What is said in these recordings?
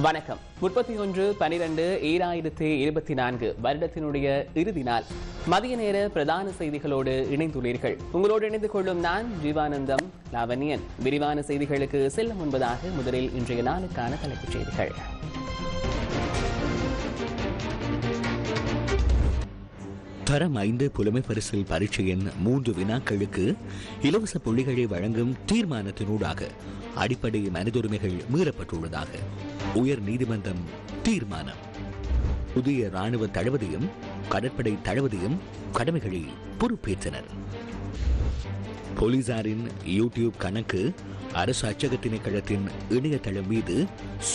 வணக்கம். முப்பத்தி ஒன்று பனிரெண்டு ஏழாயிரத்தி இருபத்தி நான்கு வருடத்தினுடைய இறுதி நாள். மதிய நேர பிரதான செய்திகளோடு இணைந்துள்ளீர்கள். உங்களோடு இணைந்து கொள்ளும் நான் ஜீவானந்தம் லாவண்யன். விரிவான செய்திகளுக்கு செல்ல முன்பதாக முதலில் இன்றைய நாளுக்கான தலைப்புச் செய்திகள். தரம் ஐந்து புலமை பரிசில் பரீட்சையின் மூன்று வினாக்களுக்கு இலவச புள்ளிகளை வழங்கும் தீர்மானத்தினூடாக அடிப்படை மனிதுரிமைகள் மீறப்பட்டுள்ளதாக உயர் நீதிமன்றம் தீர்மானம். புதிய ராணுவ தளபதியும் கடற்படை தளபதியும் கடமைகளை பொறுப்பேற்றனர். போலீசாரின் யூடியூப் கணக்கு அரசு அச்சக திணைக்களத்தின் இணையதளம் மீது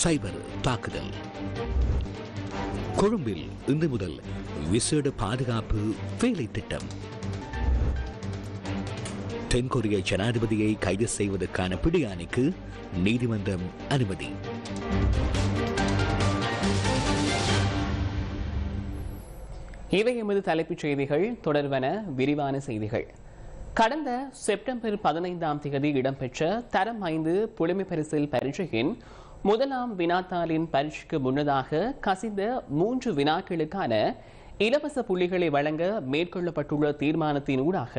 சைபர் தாக்குதல். கொழும்பில் இன்று முதல் விசேட பாதுகாப்பு வேலை திட்டம். தென்கொரிய ஜனாதிபதியை கைது செய்வதற்கான பிடியாணைக்கு நீதிமன்றம் அனுமதி. இவை எமது தலைப்புச் செய்திகள். தொடர்வன விரிவான செய்திகள். கடந்த செப்டம்பர் பதினைந்தாம் தேதி இடம்பெற்ற தரம் ஐந்து புலமை பரிசில் பரீட்சையின் முதலாம் வினாத்தாளின் பரீட்சைக்கு முன்னதாக கசிந்த மூன்று வினாக்களுக்கான இலவச புள்ளிகளை வழங்க மேற்கொள்ளப்பட்டுள்ள தீர்மானத்தின் ஊடாக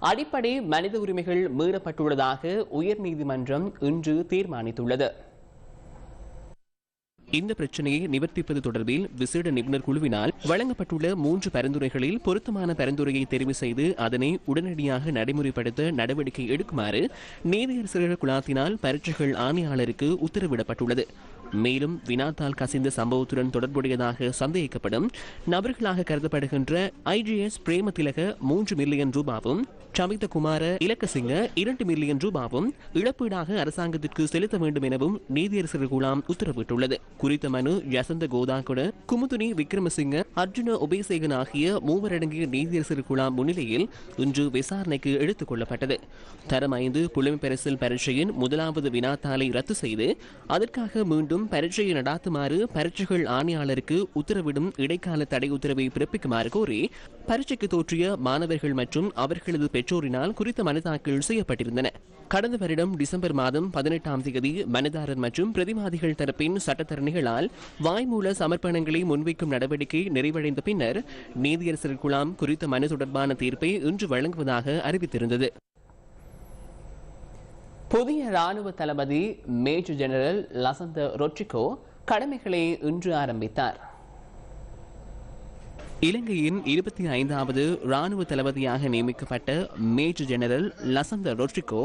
அடிப்படை மனித உரிமைகள் மீறப்பட்டுள்ளதாக உயர்நீதிமன்றம் இன்று தீர்மானித்துள்ளது. இந்த பிரச்சனையை நிவர்த்திப்பது தொடர்பில் விசேட நிபுணர் குழுவினால் வழங்கப்பட்டுள்ள மூன்று பரிந்துரைகளில் பொருத்தமான பரிந்துரையை தெரிவு செய்து அதனை உடனடியாக நடைமுறைப்படுத்த நடவடிக்கை எடுக்குமாறு நீதியரசர்கள் குழாத்தினால் பரீட்சைகள் ஆணையாளருக்கு உத்தரவிடப்பட்டுள்ளது. மேலும் வினாத்தால் கசிந்த சம்பவத்துடன் தொடர்புடையதாக சந்தேகிக்கப்படும் நபர்களாக கருதப்படுகின்ற ஐஜிஎஸ் பிரேமதிலக மூன்று மில்லியன் ரூபாவும் சமித குமார இலக்கசிங்க இரண்டு மில்லியன் ரூபாவும் இழப்பீடாக அரசாங்கத்திற்கு செலுத்த வேண்டும் எனவும் நீதியரசர் குலாம் உத்தரவிட்டுள்ளது. குறித்த மனு யசந்த கோதாகுட குமுதுனி விக்ரமசிங்க அர்ஜுன உபேசேகன் ஆகிய மூவரடங்கிய நீதியரசர் குழாம் முன்னிலையில் இன்று விசாரணைக்கு எடுத்துக் கொள்ளப்பட்டது. தரம் ஐந்து புலமைப்பரசல் பரீட்சையின் முதலாவது வினாத்தாளை ரத்து செய்து அதற்காக மீண்டும் பரீட்சையை நடாத்துமாறு பரீட்சைகள் ஆணையாளருக்கு உத்தரவிடும் இடைக்கால தடை உத்தரவை பிறப்பிக்குமாறு கோரி பரீட்சைக்கு தோற்றிய மாணவர்கள் மற்றும் அவர்களது பெற்றோரினால் குறித்த மனு தாக்கல் செய்யப்பட்டிருந்தன. கடந்த வருடம் டிசம்பர் மாதம் பதினெட்டாம் தேதி மனுதாரர் மற்றும் பிரதிவாதிகள் தரப்பின் சட்டத்தரணிகளால் வாய்மூல சமர்ப்பணங்களை முன்வைக்கும் நடவடிக்கை நிறைவடைந்த பின்னர் நீதியரசர் குழாம் குறித்த மனு தொடர்பான தீர்ப்பை இன்று வழங்குவதாக அறிவித்திருந்தது. புதிய ராணுவ தளபதி மேஜர் ஜெனரல் லசந்த ரொட்ரிகோ கடமைகளை இன்று ஆரம்பித்தார். இலங்கையின் இருபத்தி ஐந்தாவது ராணுவ தளபதியாக நியமிக்கப்பட்ட மேஜர் ஜெனரல் லசந்த ரொட்ரிகோ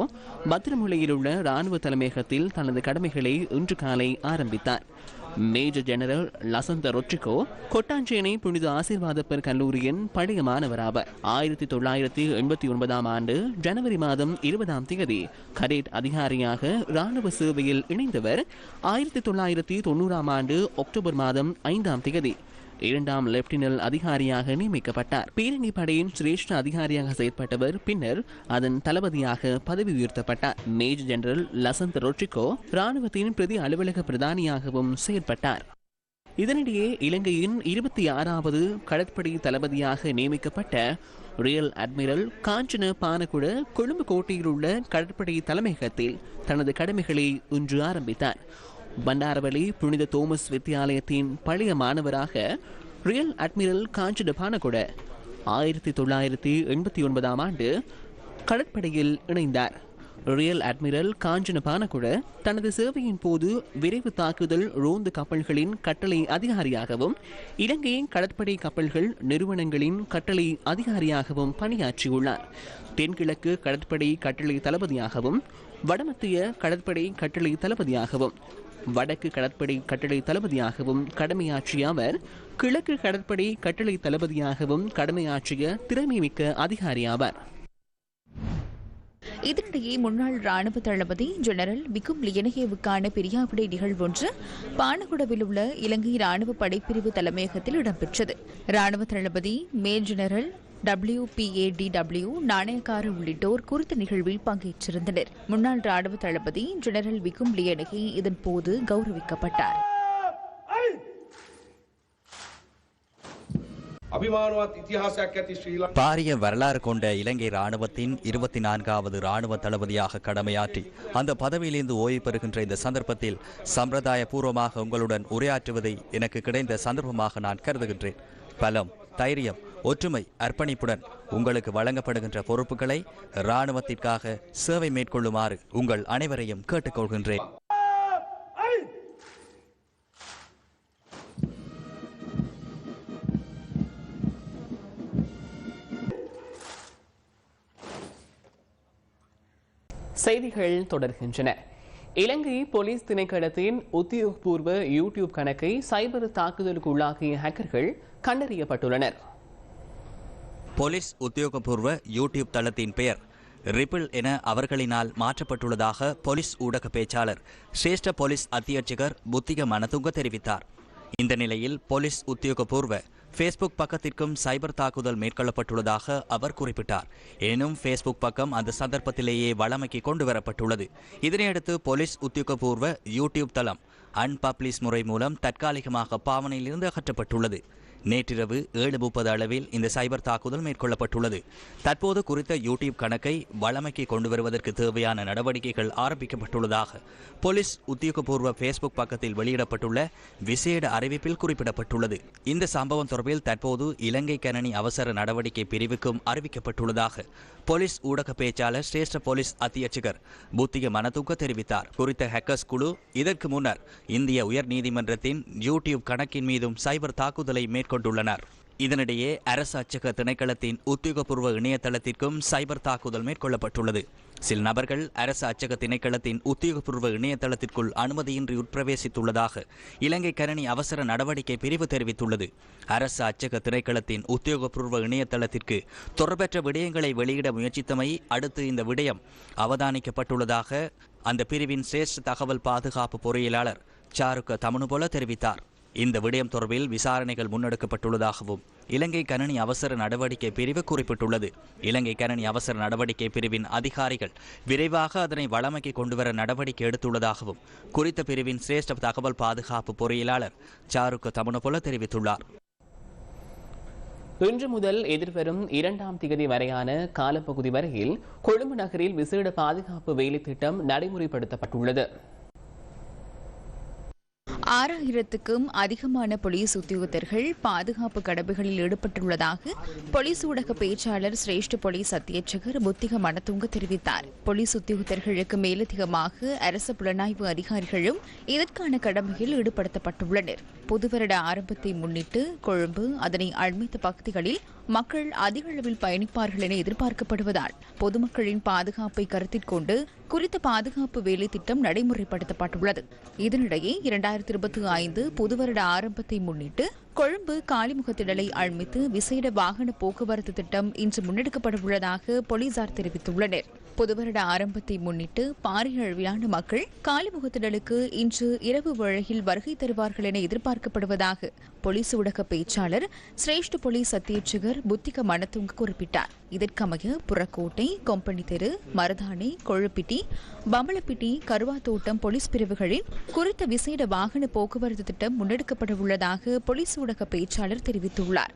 பத்திரமுலையில் உள்ள ராணுவ தலைமையகத்தில் தனது கடமைகளை இன்று காலை ஆரம்பித்தார். மேஜர் ஜெனரல் லசந்த ரொட்ரிகோ கொட்டாஞ்சேனை புனித ஆசீர்வாதப்பர் கல்லூரியின் பழைய மாணவராவர். ஆயிரத்தி தொள்ளாயிரத்தி எண்பத்தி ஒன்பதாம் ஆண்டு ஜனவரி மாதம் இருபதாம் தேதி கரேட் அதிகாரியாக ராணுவ சேவையில் இணைந்தவர். ஆயிரத்தி தொள்ளாயிரத்தி தொண்ணூறாம் ஆண்டு அக்டோபர் மாதம் ஐந்தாம் தேதி இரண்டாம் லெப்டினல் அதிகாரியாக நியமிக்கப்பட்டார். பேரணி படையின் சிரேஷ்ட அதிகாரியாக செயற்பட்டவர் பின்னர் அதன் தளபதியாக பதவி உயர்த்தப்பட்டார். மேஜர் ஜெனரல் லசந்த் ரொட்ரிகோ ராணுவத்தின் பிரதி அலுவலக பிரதானியாகவும் செயற்பட்டார். இதனிடையே இலங்கையின் இருபத்தி ஆறாவது கடற்படை தளபதியாக நியமிக்கப்பட்ட ரியல் அட்மிரல் காஞ்சன பானகுட கொழும்பு கோட்டையில் உள்ள கடற்படை தலைமையகத்தில் தனது கடமைகளை இன்று ஆரம்பித்தார். பண்டாரவளி புனித தோமஸ் வித்தியாலயத்தின் பழைய மாணவராக ரியல் அட்மிரல் காஞ்சி டபானகுட ஆயிரத்தி தொள்ளாயிரத்தி எண்பத்தி ஒன்பதாம் ஆண்டு கடற்படையில் இணைந்தார். ரியல் அட்மிரல் காஞ்சன பானகுட தனது சேவையின் போது விரைவு தாக்குதல் ரோந்து கப்பல்களின் கட்டளை அதிகாரியாகவும் இலங்கையின் கடற்படை கப்பல்கள் நிறுவனங்களின் கட்டளை அதிகாரியாகவும் பணியாற்றியுள்ளார். தென்கிழக்கு கடற்படை கட்டளை தளபதியாகவும் வடமத்திய கடற்படை கட்டளை தளபதியாகவும் வடக்கு கடற்படை கட்டளை தளபதியாகவும் கடமையாற்றிய அவர் கிழக்கு கடற்படை கட்டளை தளபதியாகவும் கடமையாற்றிய திறமைமிக்க அதிகாரியாவார் இதனிடையே முன்னாள் ராணுவ தளபதி ஜெனரல் விகும் லியனகேவுக்கான பிரியாவிடை நிகழ்வொன்று பானகுடவில் உள்ள இலங்கை ராணுவ படைப்பிரிவு தலைமையகத்தில் இடம்பெற்றது. ராணுவ தளபதி மேல் general W P A D W Nanayakkara உள்ளிட்டோர் குறித்த நிகழ்வில் பங்கேற்றிருந்தனர். முன்னாள் ராணுவ தளபதி ஜெனரல் விகும் லியனகி இதன் போது கௌரவிக்கப்பட்டார். பாரிய வரலாறு கொண்ட இலங்கை ராணுவத்தின் இருபத்தி நான்காவது ராணுவ தளபதியாக கடமையாற்றி அந்த பதவியிலிருந்து ஓய்வு பெறுகின்ற இந்த சந்தர்ப்பத்தில் சம்பிரதாய பூர்வமாக உங்களுடன் உரையாற்றுவதை எனக்கு கிடைந்த சந்தர்ப்பமாக நான் கருதுகின்றேன். பலம். தைரியம் ஒற்றுமை அர்ப்பணிப்புடன் உங்களுக்கு வழங்கப்படுகின்ற பொறுப்புகளை இராணுவத்திற்காக சேவை மேற்கொள்ளுமாறு உங்கள் அனைவரையும் கேட்டுக்கொள்கின்றேன். செய்திகள் தொடர்கின்றன. இலங்கை போலீஸ் திணைக்களத்தின் உத்தியோகபூர்வ யூடியூப் கணக்கை சைபர் தாக்குதலுக்கு உள்ளாகிய ஹேக்கர்கள் கண்டறியப்பட்டுள்ளனர். போலீஸ் உத்தியோகபூர்வ யூடியூப் தளத்தின் பெயர் ரிப்பிள் என அவர்களினால் மாற்றப்பட்டுள்ளதாக போலீஸ் ஊடக பேச்சாளர் சிரேஷ்ட போலீஸ் அத்தியட்சகர் புத்திக மனதுங்க தெரிவித்தார். இந்த நிலையில் போலீஸ் உத்தியோகபூர்வ ஃபேஸ்புக் பக்கத்திற்கும் சைபர் தாக்குதல் மேற்கொள்ளப்பட்டுள்ளதாக அவர் குறிப்பிட்டார். எனினும் ஃபேஸ்புக் பக்கம் அந்த சந்தர்ப்பத்திலேயே வழமைக்கு கொண்டு வரப்பட்டுள்ளது இதனையடுத்து போலீஸ் உத்தியோகபூர்வ யூடியூப் தளம் அன்பப்ளிஷ் முறை மூலம் தற்காலிகமாக பாவனையிலிருந்து அகற்றப்பட்டுள்ளது. நேற்றிரவு ஏழு முப்பது அளவில் இந்த சைபர் தாக்குதல் மேற்கொள்ளப்பட்டுள்ளது. தற்போது குறித்த யூடியூப் கணக்கை வழமைக்கு கொண்டு வருவதற்கு தேவையான நடவடிக்கைகள் ஆரம்பிக்கப்பட்டுள்ளதாக போலீஸ் உத்தியோகபூர்வ ஃபேஸ்புக் பக்கத்தில் வெளியிடப்பட்டுள்ள விசேட அறிவிப்பில் குறிப்பிடப்பட்டுள்ளது. இந்த சம்பவம் தொடர்பில் தற்போது இலங்கை கணனி அவசர நடவடிக்கை பிரிவுக்கும் அறிவிக்கப்பட்டுள்ளதாக போலீஸ் ஊடக பேச்சாளர் சிரேஷ்ட போலீஸ் அத்தியட்சகர் புத்திக மனதூக்க தெரிவித்தார். குறித்த ஹேக்கர்ஸ் குழு இதற்கு முன்னர் இந்திய உயர் நீதிமன்றத்தின் யூடியூப் கணக்கின் மீதும் சைபர் தாக்குதலை மேற்கொண்டுள்ளனர். இதனிடையே அரசு அச்சக திணைக்களத்தின் உத்தியோகபூர்வ இணையதளத்திற்கும் சைபர் தாக்குதல் மேற்கொள்ளப்பட்டுள்ளது. சில நபர்கள் அரசு அச்சக திணைக்களத்தின் உத்தியோகபூர்வ இணையதளத்திற்குள் அனுமதியின்றி உட்பிரவேசித்துள்ளதாக இலங்கை கரணி அவசர நடவடிக்கை பிரிவு தெரிவித்துள்ளது. அரசு அச்சக திணைக்களத்தின் உத்தியோகபூர்வ இணையதளத்திற்கு தொடர்பற்ற விடயங்களை வெளியிட முயற்சித்தமை அடுத்து இந்த விடயம் அவதானிக்கப்பட்டுள்ளதாக அந்த பிரிவின் சிரேஷ்ட தகவல் பாதுகாப்பு பொறியியலாளர் சாருக்க தமனுபோல தெரிவித்தார். இந்த விடயம் தொடர்பில் விசாரணைகள் முன்னெடுக்கப்பட்டுள்ளதாகவும் இலங்கை கணனி அவசர நடவடிக்கை பிரிவு குறிப்பிட்டுள்ளது. இலங்கை கணனி அவசர நடவடிக்கை பிரிவின் அதிகாரிகள் விரைவாக அதனை வளமைக்கு கொண்டுவர நடவடிக்கை எடுத்துள்ளதாகவும் குறித்த பிரிவின் சிரேஷ்ட தகவல் பாதுகாப்பு பொறியியலாளர் சாருக்கு தமனுபோல தெரிவித்துள்ளார். இன்று முதல் எதிர்வரும் இரண்டாம் திகதி வரையான காலப்பகுதி வரையில் கொழும்பு நகரில் விசேட பாதுகாப்பு வேலை திட்டம் நடைமுறைப்படுத்தப்பட்டுள்ளது. ஆறாயிரத்துக்கும் அதிகமான போலீஸ் உத்தியோகத்தர்கள் பாதுகாப்பு கடமைகளில் ஈடுபட்டுள்ளதாக போலீஸ் ஊடக பேச்சாளர் சிரேஷ்ட போலீஸ் அத்தியட்சகர் புத்திக மனத்துங்க தெரிவித்தார். போலீஸ் உத்தியோகத்தர்களுக்கு மேலதிகமாக அரசு புலனாய்வு அதிகாரிகளும் இதற்கான கடமையில் ஈடுபடுத்தப்பட்டுள்ளனர். புதுவருட ஆரம்பத்தை முன்னிட்டு கொழும்பு அதனை அண்மித்த பகுதிகளில் மக்கள் அதிக அளவில் பயணிப்பார்கள் என எதிர்பார்க்கப்படுவதால் பொதுமக்களின் பாதுகாப்பை கருத்தில் கொண்டு குறித்த பாதுகாப்பு வேலை திட்டம் நடைமுறைப்படுத்தப்பட்டுள்ளது. இதனிடையே இரண்டாயிரத்தி இருபத்தி ஐந்து புது வருட ஆரம்பத்தை முன்னிட்டு கொழும்பு காலிமுகத்திடலை அண்மித்து விசேட வாகன போக்குவரத்து திட்டம் இன்று முன்னெடுக்கப்பட உள்ளதாக போலீசார் தெரிவித்துள்ளனர். புதுவருட ஆரம்பத்தை முன்னிட்டு பாரிய அளவிலான மக்கள் காலிமுகத்திடலுக்கு இன்று இரவு வேளையில் வருகை தருவார்கள் என எதிர்பார்க்கப்படுவதாக போலீஸ் ஊடக பேச்சாளர் சிரேஷ்ட போலீஸ் அத்தியட்சகர் புத்திக மனத்துங்க குறிப்பிட்டார். இதற்கமைய புறக்கோட்டை கொம்பனி தெரு மருதானை கொழுப்பிட்டி பம்பளப்பிட்டி கருவாத்தோட்டம் போலீஸ் பிரிவுகளில் குறித்த விசேட வாகன போக்குவரத்து திட்டம் முன்னெடுக்கப்பட உள்ளதாக போலீஸ் ஊடக பேச்சாளர் தெரிவித்துள்ளார்.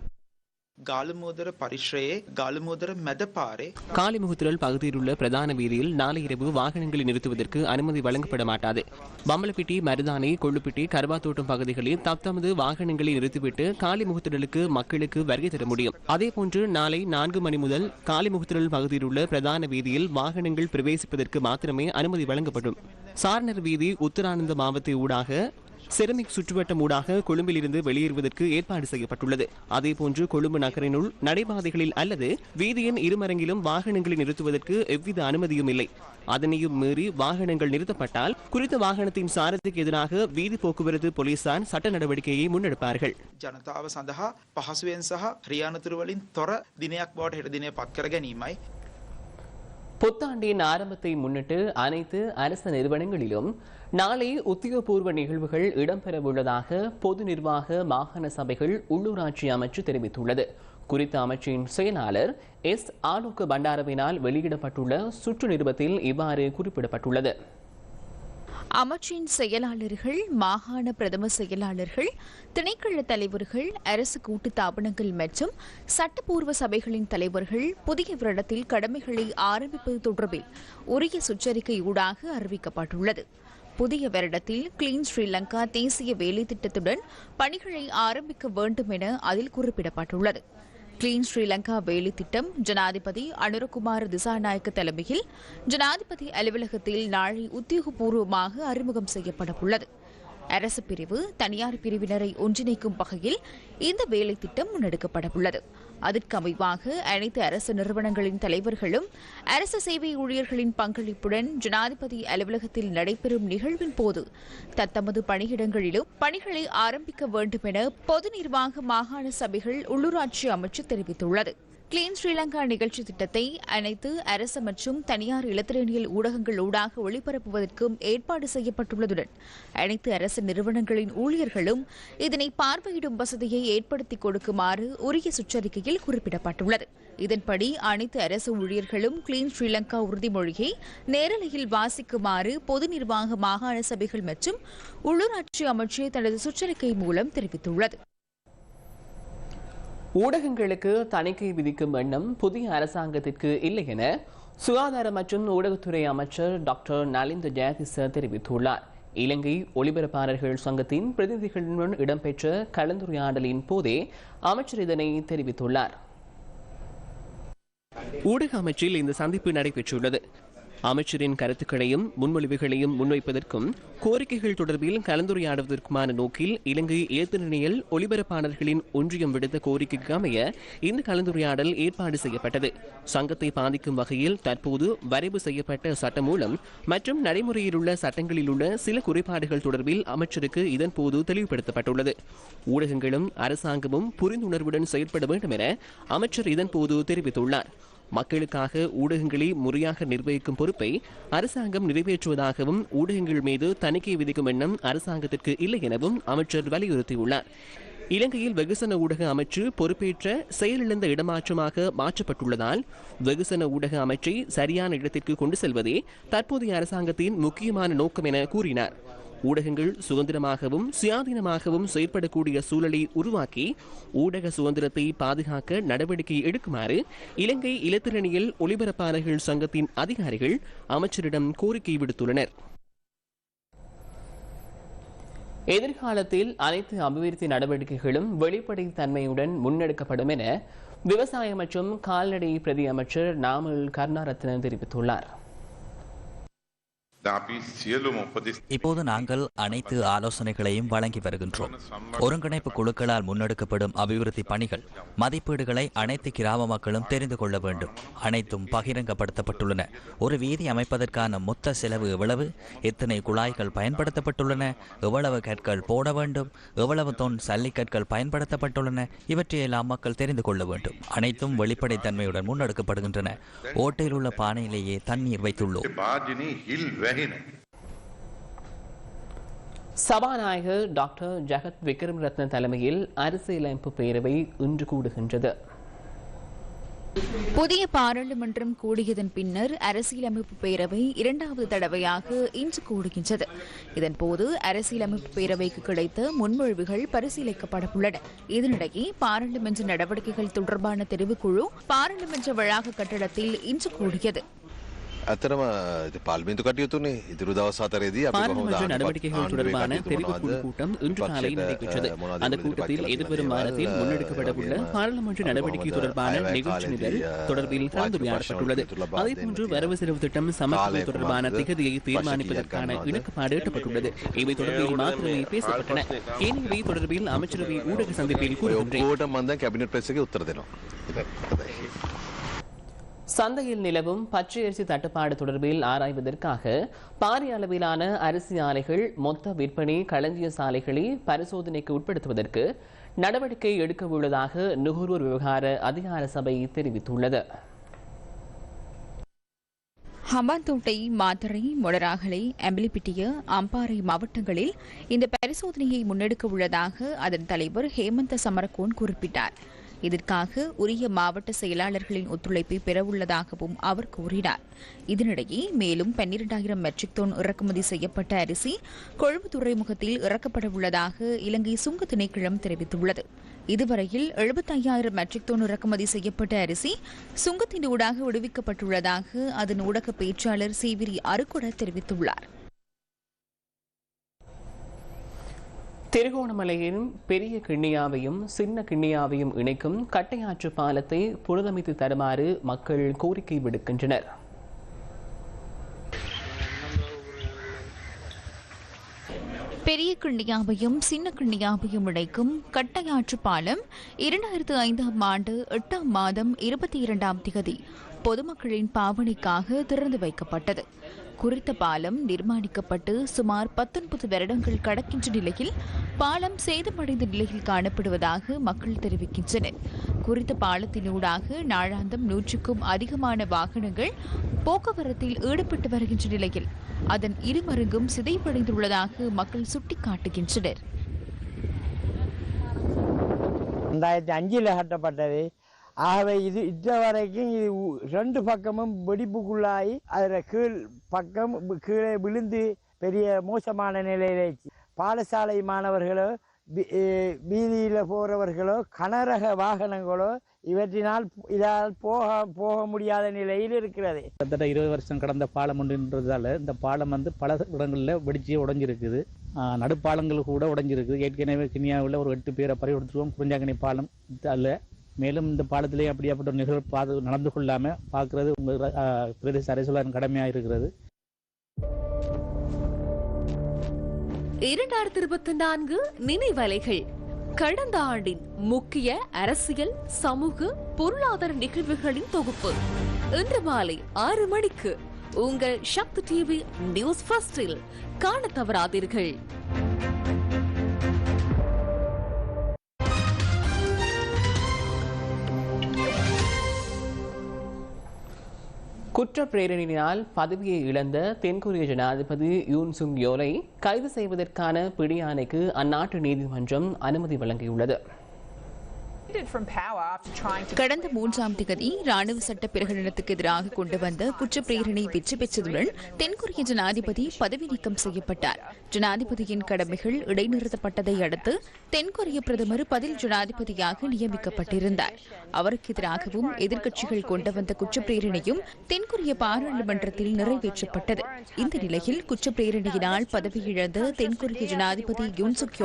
காலுமோதர பரிஷ்ரே காலுமோதர மெதபாரே காலிமுகத்திரல் பகுதியிலுள்ள பிரதான வீதியில் நாளை இரவு வாகனங்களை நிறுத்துவதற்கு அனுமதி வழங்கப்பட மாட்டாது பம்பலப்பிட்டி மருதானை கொள்ளுப்பிட்டி கருவாத்தோட்டம் பகுதிகளில் தத்தமது வாகனங்களை நிறுத்திவிட்டு காலிமுகத்திரலுக்கு மக்களுக்கு வருகை தர முடியும். அதேபோன்று நாளை நான்கு மணி முதல் காலிமுகத்திரல் பகுதியிலுள்ள பிரதான வீதியில் வாகனங்கள் பிரவேசிப்பதற்கு மாத்திரமே அனுமதி வழங்கப்படும். சாரணர் வீதி உத்தரானந்த மாவத்தை ஊடாக செரமிக் சுற்றுவட்டம் ஊடாக கொழும்பிலிருந்து வெளியேறுவதற்கு ஏற்பாடு செய்யப்பட்டுள்ளது அதேபோன்று கொழும்பு நகரினுள் நடைபாதைகளில் அல்லது வீதியின் இருமரங்கிலும் வாகனங்களை நிறுத்துவதற்கு எவ்வித அனுமதியும் இல்லை அதனையும் மீறி வாகனங்கள் நிறுத்தப்பட்டால் குறித்த வாகனத்தின் சாரதிக்கு எதிராக வீதி போக்குவரத்து போலீசார் சட்ட நடவடிக்கையை முன்னெடுப்பார்கள் ජනතාව සඳහා පහසුවෙන් සහ රියානතුරුවලින් තොර දිනයක් බවට හෙට දිනය පත් කර ගැනීමයි. புத்தாண்டின் ஆரம்பத்தை முன்னிட்டு அனைத்து அரசு நிறுவனங்களிலும் நாளை உத்தியோகபூர்வ நிகழ்வுகள் இடம்பெறவுள்ளதாக பொது நிர்வாக மாகாண சபைகள் உள்ளூராட்சி அமைச்சு தெரிவித்துள்ளது. குறித்த அமைச்சின் செயலாளர் எஸ். ஆலோக பண்டாரவினால் வெளியிடப்பட்டுள்ள சுற்று நிருபத்தில் இவ்வாறு குறிப்பிடப்பட்டுள்ளது. அமைச்சின் செயலாளர்கள் மாகாண பிரதம செயலாளர்கள் திணைக்கள தலைவர்கள் அரசு கூட்டு தாபனங்கள் மற்றும் சட்டப்பூர்வ சபைகளின் தலைவர்கள் புதிய வருடத்தில் கடமைகளை ஆரம்பிப்பது தொடர்பில் உரிய சுற்றறிக்கையூடாக அறிவிக்கப்பட்டுள்ளது. புதிய வருடத்தில் கிளீன் ஸ்ரீலங்கா தேசிய வேலை திட்டத்துடன் பணிகளை ஆரம்பிக்க வேண்டும் என அதில் குறிப்பிடப்பட்டுள்ளது. கிளீன் ஸ்ரீலங்கா வேலை திட்டம் ஜனாதிபதி அனுரகுமார் திசாநாயக்க தலைமையில் ஜனாதிபதி அலுவலகத்தில் நாளை உத்தியோகபூர்வமாக அறிமுகம் செய்யப்பட உள்ளது அரசு பிரிவு தனியார் பிரிவினரை ஒன்றிணைக்கும் வகையில் இந்த வேலை திட்டம் முன்னெடுக்கப்பட உள்ளது அதற்கு அமைவாக அனைத்து அரசு நிறுவனங்களின் தலைவர்களும் அரசு சேவை ஊழியர்களின் பங்களிப்புடன் ஜனாதிபதி அலுவலகத்தில் நடைபெறும் நிகழ்வின் போது தத்தமது பணியிடங்களிலும் பணிகளை ஆரம்பிக்க வேண்டும் என பொது நிர்வாக மாகாண சபைகள் உள்ளூராட்சி அமைச்சு தெரிவித்துள்ளது. கிளீன் ஸ்ரீலங்கா நிகழ்ச்சி திட்டத்தை அனைத்து அரசு மற்றும் தனியார் இலத்திரனியல் ஊடகங்கள் ஊடாக ஒளிபரப்புவதற்கும் ஏற்பாடு செய்யப்பட்டுள்ளதுடன் அனைத்து அரசு நிறுவனங்களின் ஊழியர்களும் இதனை பார்வையிடும் வசதியை ஏற்படுத்திக் கொடுக்குமாறு உரிய சுற்றறிக்கையில் குறிப்பிடப்பட்டுள்ளது. இதன்படி அனைத்து அரசு ஊழியர்களும் கிளீன் ஸ்ரீலங்கா உறுதிமொழியை நேரலையில் வாசிக்குமாறு பொது நிர்வாக மாகாண சபைகள் மற்றும் உள்ளூராட்சி அமைச்சு தனது சுற்றறிக்கை மூலம் தெரிவித்துள்ளது. ஊடகங்களுக்கு தணிக்கை விதிக்கும் எண்ணம் புதிய அரசாங்கத்திற்கு இல்லை என சுகாதார மற்றும் ஊடகத்துறை அமைச்சர் டாக்டர் நலிந்த ஜெயதிச தெரிவித்துள்ளார். இலங்கை ஒலிபரப்பாளர்கள் சங்கத்தின் பிரதிநிதிகளுடன் இடம்பெற்ற கலந்துரையாடலின் போதே அமைச்சர் இதனை தெரிவித்துள்ளார். ஊடக அமைச்சில் இந்த சந்திப்பு நடைபெற்றுள்ளது. அமைச்சரின் கருத்துக்களையும் முன்மொழிவுகளையும் முன்வைப்பதற்கும் கோரிக்கைகள் தொடர்பில் கலந்துரையாடுவதற்குமான நோக்கில் இலங்கை ஏத்துநிலையில் ஒலிபரப்பாளர்களின் ஒன்றியம் விடுத்த கோரிக்கைக்கு அமைய இந்த கலந்துரையாடல் ஏற்பாடு செய்யப்பட்டது. சங்கத்தை பாதிக்கும் வகையில் தற்போது வரைவு செய்யப்பட்ட சட்டம் மூலம் மற்றும் நடைமுறையில் உள்ள சட்டங்களில் உள்ள சில குறைபாடுகள் தொடர்பில் அமைச்சருக்கு இதன்போது தெளிவுபடுத்தப்பட்டுள்ளது. ஊடகங்களும் அரசாங்கமும் புரிந்துணர்வுடன் செயற்பட வேண்டும் என அமைச்சர் இதன்போது தெரிவித்துள்ளார். மக்களுக்காக ஊடகங்களை முறையாக நிர்வகிக்கும் பொறுப்பை அரசாங்கம் நிறைவேற்றுவதாகவும் ஊடகங்கள் மீது தணிக்கை விதிக்கும் எண்ணம் அரசாங்கத்திற்கு இல்லை எனவும் அமைச்சர் வலியுறுத்தியுள்ளார். இலங்கையில் வெகுசன ஊடக அமைச்சு பொறுப்பேற்ற செயலிழந்த இடமாற்றமாக மாற்றப்பட்டுள்ளதால் வெகுசன ஊடக அமைச்சை சரியான இடத்திற்கு கொண்டு செல்வதே தற்போதைய அரசாங்கத்தின் முக்கியமான நோக்கம் என கூறினார். ஊடகங்கள் சுதந்திரமாகவும் சுயாதீனமாகவும் செயற்படக்கூடிய சூழலை உருவாக்கி ஊடக சுதந்திரத்தை பாதுகாக்க நடவடிக்கை எடுக்குமாறு இலங்கை இலத்திரணியில் ஒலிபரப்பாளர்கள் சங்கத்தின் அதிகாரிகள் அமைச்சரிடம் கோரிக்கை விடுத்துள்ளனர். எதிர்காலத்தில் அனைத்து அபிவிருத்தி நடவடிக்கைகளும் வெளிப்படைத்தன்மையுடன் முன்னெடுக்கப்படும் என விவசாய மற்றும் கால்நடை பிரதி அமைச்சர் நாமல் கருணாரத்னன் தெரிவித்துள்ளார். இப்போது நாங்கள் அனைத்து ஆலோசனைகளையும் வழங்கி வருகின்றோம். ஒருங்கிணைப்பு குழுக்களால் முன்னெடுக்கப்படும் அபிவிருத்தி பணிகள் மதிப்பீடுகளை அனைத்து கிராம மக்களும் தெரிந்து கொள்ள வேண்டும். அனைத்தும் பகிரங்கப்படுத்தப்பட்டுள்ளன. ஒரு வீதி அமைப்பதற்கான மொத்த செலவு எவ்வளவு? எத்தனை குழாய்கள் பயன்படுத்தப்பட்டுள்ளன? எவ்வளவு கற்கள் போட வேண்டும்? எவ்வளவு தொன் சல்லிக்கற்கள் பயன்படுத்தப்பட்டுள்ளன? இவற்றையெல்லாம் மக்கள் தெரிந்து கொள்ள வேண்டும். அனைத்தும் வெளிப்படைத்தன்மையுடன் முன்னெடுக்கப்படுகின்றன. ஓட்டையில் உள்ள பானையிலேயே தண்ணீர் வைத்துள்ளோம். වැහෙන. சபாநாயகர் டாக்டர் ஜெகத் விக்ரமரத்ன தலைமையில் அரசியலமைப்பு பேரவை இன்று கூடுகின்றது புதிய பாராளுமன்றம் கூடியதன் பின்னர் அரசியலமைப்பு பேரவை இரண்டாவது தடவையாக இன்று கூடுகின்றது இதன்போது அரசியலமைப்பு பேரவைக்கு கிடைத்த முன்மொழிவுகள் பரிசீலிக்கப்பட உள்ளன இதனிடையே பாராளுமன்ற நடவடிக்கைகள் தொடர்பான தெரிவுக்குழு பாராளுமன்ற வளாக கட்டடத்தில் இன்று கூடியது ඇතරම පාල්මිතු කටයුතුනේ ඉදිරු දවස් අතරේදී අපි කොහොමද பாராளுமன்ற ආණ්ඩුවක්- நடவடிக்கைகள் ආණ්ඩුවේ தொடர்பான කටයුතු தெரிவுக்குழு මොනවද? கூட்டம் இன்று காலை විපක්ෂයට, நடைபெற்றது අ, මොනවද அந்த ඉදිරිපත් கூட்டத்தில் කළ எதிர்வரும் තියෙන வாரத்தில் දේවල්, முன்னெடுக்கப்பட உள்ள වගේම பாராளுமன்ற நடவடிக்கை කොහොමද தொடர்பான අයවැය நிகழ்ச்சி நிரல் කාලෙදී, අ, தொடர்பில் වාචික கலந்துரையாடப்பட்டுள்ளது ප්‍රශ්න උත්තර ලබා அதேபோன்று දෙන්න வரவு செலவு திட்டம் කාලය சமர்ப்பது தொடர்பான කුමක්ද? திகதியை ප්‍රශ්න தீர்மானிப்பதற்கான කීයක් ගන්නවද? இணக்கப்பாடு எட்டப்பட்டுள்ளது இவை தொடர்பில் மாத்திரமே பேசப்பட்டன ஏனையவை தொடர்பில் அமைச்சரவை ஊடக சந்திப்பில் ඔය கூறுகின்றேன் சந்தையில் நிலவும் பச்சை அரிசி தட்டுப்பாடு தொடர்பில் ஆராய்வதற்காக பாரிய அளவிலான அரிசி ஆலைகள் மொத்த விற்பனை களஞ்சிய சாலைகளை பரிசோதனைக்கு உட்படுத்துவதற்கு நடவடிக்கை எடுக்க உள்ளதாக நுகர்வோர் விவகார அதிகார சபை தெரிவித்துள்ளது. ஹம்பாந்தோட்டை மாத்தறை மொடராகலை அம்பிலிப்பிட்டிய அம்பாறை மாவட்டங்களில் இந்த பரிசோதனையை முன்னெடுக்க உள்ளதாக அதன் தலைவர் ஹேமந்த சமரகோன் குறிப்பிட்டார். இதற்காக உரிய மாவட்ட செயலாளர்களின் ஒத்துழைப்பை பெறவுள்ளதாகவும் அவர் கூறினார். இதனிடையே மேலும் பன்னிரண்டாயிரம் மெட்ரிக் டன் இறக்குமதி செய்யப்பட்ட அரிசி கொழும்பு துறைமுகத்தில் இறக்கப்படவுள்ளதாக இலங்கை சுங்க திணைக்களம் தெரிவித்துள்ளது. இதுவரையில் எழுபத்தையாயிரம் மெட்ரிக் டன் இறக்குமதி செய்யப்பட்ட அரிசி சுங்கத்தின் ஊடாக விடுவிக்கப்பட்டுள்ளதாக அதன் ஊடக பேச்சாளர் சேவிரி அருக்குட தெரிவித்துள்ளார். திருகோணமலையின் பெரிய கிண்ணியாவையும் சின்ன கிண்ணியாவையும் இணைக்கும் கட்டையாற்று பாலத்தை புனரமைத்து தருமாறு மக்கள் கோரிக்கை விடுக்கின்றனர். பெரிய கிண்ணியாவையும் சின்ன கிண்ணியாவையும் இணைக்கும் கட்டையாற்று பாலம் இரண்டாயிரத்து ஐந்தாம் ஆண்டு எட்டாம் மாதம் இருபத்தி இரண்டாம் திகதி பொதுமக்களின் பாவனைக்காக திறந்து வைக்கப்பட்டது. குறித்த பாலம் நிர்மாணிக்கப்பட்டு சுமார் பத்தொன்பது வருடங்கள் கடக்கின்ற நிலையில் பாலம் சேதமடைந்த நிலையில் காணப்படுவதாக மக்கள் தெரிவிக்கின்றனர். குறித்த பாலத்தினூடாக நாளாந்தம் நூற்றுக்கும் அதிகமான வாகனங்கள் போக்குவரத்தில் ஈடுபட்டு வருகின்ற நிலையில் அதன் இருமருங்கும் சிதைவடைந்துள்ளதாக மக்கள் சுட்டிக்காட்டுகின்றனர். ரெண்டாயிரத்தி அஞ்சில் கட்டப்பட்டது. ஆகவே இது இது வரைக்கும் இது ரெண்டு பக்கமும் வெடிப்புக்குள்ளாகி அதில் கீழ் பக்கம் கீழே விழுந்து பெரிய மோசமான நிலையிலேச்சு பாடசாலை மாணவர்களோ வீதியில் போகிறவர்களோ கனரக வாகனங்களோ இவற்றினால் இதால் போக போக முடியாத நிலையில் இருக்கிறது. கிட்டத்தட்ட இருபது வருஷம் கடந்த பாலம் ஒன்றுன்றதால இந்த பாலம் வந்து பல இடங்களில் வெடிச்சு உடஞ்சிருக்குது. நடுப்பாலங்கள் கூட உடஞ்சிருக்குது ஏற்கனவே கினியாவில் ஒரு எட்டு பேரை பறி கொடுத்துருவோம் குறிஞ்சாங்கனி பாலம் அல்ல மேலும் இந்த பாலத்திலே அப்படியாப்பட்ட ஒரு நிகழ்வு பார்த்து நடந்து கொள்ளாமல் பார்க்கறது உங்கள் பிரதேச அரசுகளின் கடமையாக இருக்கிறது. இரண்டாயிரத்தி இருபத்தி நான்கு நினைவலைகள். கடந்த ஆண்டின் முக்கிய அரசியல் சமூக பொருளாதார நிகழ்வுகளின் தொகுப்பு. இன்று மாலை ஆறு மணிக்கு உங்கள் சக்தி டிவி நியூஸ் ஃபர்ஸ்டில் காண தவறாதீர்கள். குற்ற பிரேரணியினால் பதவியை இழந்த தென்கொரிய ஜனாதிபதி யூன் சுங் யோலை கைது செய்வதற்கான பிடியாணைக்கு அந்நாட்டு நீதிமன்றம் அனுமதி வழங்கியுள்ளது. கடந்த மூன்றாம் திகதி ராணுவ சட்ட பிரகடனத்துக்கு எதிராக கொண்டு வந்த குற்றப்பிரேரணை வெற்றி பெற்றதுடன் தென்கொரிய ஜனாதிபதி பதவி நீக்கம் செய்யப்பட்டார். ஜனாதிபதியின் கடமைகள் இடைநிறுத்தப்பட்டதை அடுத்து தென்கொரிய பிரதமர் பதில் ஜனாதிபதியாக நியமிக்கப்பட்டிருந்தார். அவருக்கு எதிராகவும் எதிர்க்கட்சிகள் கொண்டு வந்த குற்றப்பிரேரணையும் தென்கொரிய பாராளுமன்றத்தில் நிறைவேற்றப்பட்டது. இந்த நிலையில் குற்றப்பிரேரணையினால் பதவி இழந்த தென்கொரிய ஜனாதிபதி யூன் சுக்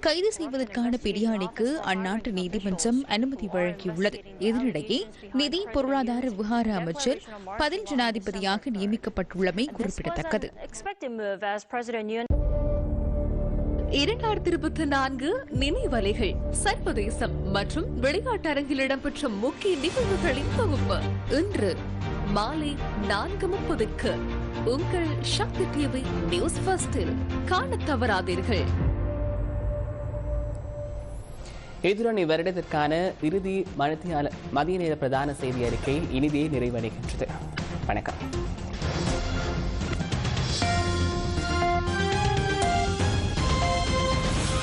கைது செய்வதற்கான பிடியாணைக்கு அந்நாட்டு நீதிமன்றம் அனுமதி வழங்கியுள்ளது. இதனிடையே நிதி பொருளாதார விவகார அமைச்சர் பதில் ஜனாதிபதியாக நியமிக்கப்பட்டுள்ளமை குறிப்பிடத்தக்கது. இரண்டாயிரத்தி இருபத்தி நான்கு நினைவலைகள் சர்வதேசம் மற்றும் விளையாட்டரங்கில் இடம்பெற்ற முக்கிய நிகழ்வுகளின் தொகுப்பு. இன்று மாலை நான்கு முப்பதுக்கு உங்கள் சக்தி டிவி நியூஸ் ஃபர்ஸ்டில் காண தவறாதீர்கள். எதிரணி வருடத்திற்கான இறுதி மனத்தியால மதிய நேர பிரதான செய்தி அறிக்கை இனிதே நிறைவடைகின்றது. வணக்கம்.